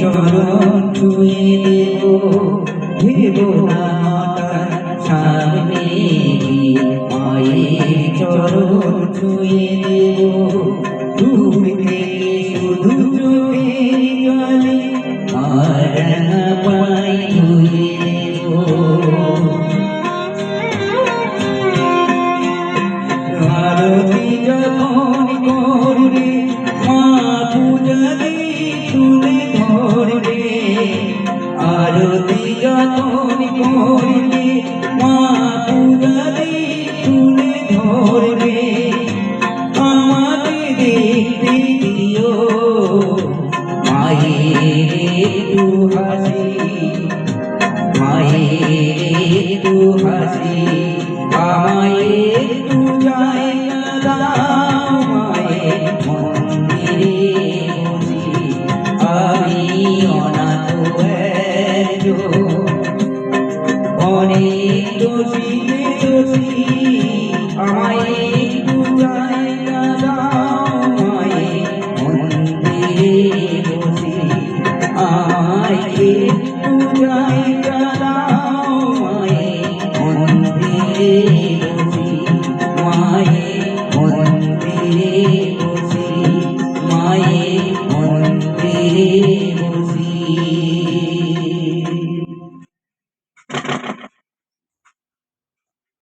চরণ ছুঁয়ে আরতি যখন করবে, মা পূজালি তুলে ধরবে। আরতি যখন করবে, মা পূজালি তুলে ধরবে। আমাদের দেখতে দিও, মায়ের একটু হাসি। দোষীতে দোষী আমায় একটু জায়গা দাও আমায় মন্দিরে বসি আমায় একটু জায়গা দাও আমায় মন্দিরে বসি মায়ে মন্দিরে বসি মায়ে মন্দিরে বসি